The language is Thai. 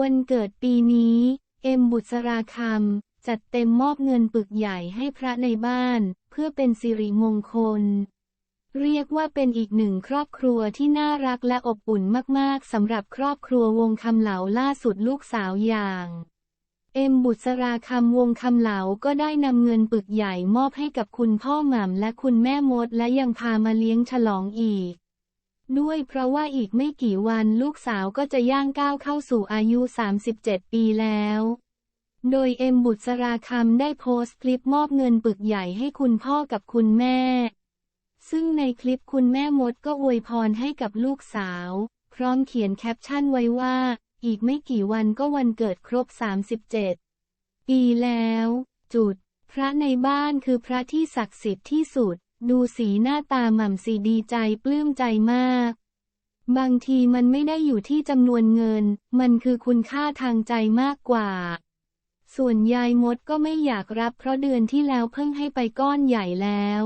วันเกิดปีนี้ เอ็มบุษราคำจัดเต็มมอบเงินปึกใหญ่ให้พระในบ้าน เพื่อเป็นสิริมงคล เรียกว่าเป็นอีกหนึ่งครอบครัวที่น่ารักและอบอุ่นมากๆสำหรับครอบครัววงคำเหลาล่าสุดลูกสาวอย่างเอ็มบุษราคำวงคำเหลาก็ได้นำเงินปึกใหญ่มอบให้กับคุณพ่อหม่ำและคุณแม่มดและยังพามาเลี้ยงฉลองอีก ด้วยเพราะว่าอีกไม่กี่วันลูกสาวก็จะย่างก้าวเข้าสู่อายุ 37 ปีแล้ว โดยเอ็มบุษราคำได้โพสต์คลิปมอบเงินปึกใหญ่ให้คุณพ่อกับคุณแม่ ซึ่งในคลิปคุณแม่มดก็อวยพรให้กับลูกสาว พร้อมเขียนแคปชั่นไว้ว่า อีกไม่กี่วันก็วันเกิดครบ 37 ปีแล้ว จุด พระในบ้านคือพระที่ศักดิ์สิทธิ์ที่สุด ดูสีหน้าตาหม่ำสีดีใจปลื้มใจมาก บางทีมันไม่ได้อยู่ที่จำนวนเงิน มันคือคุณค่าทางใจมากกว่า ส่วนยายมดก็ไม่อยากรับเพราะเดือนที่แล้วเพิ่งให้ไปก้อนใหญ่แล้ว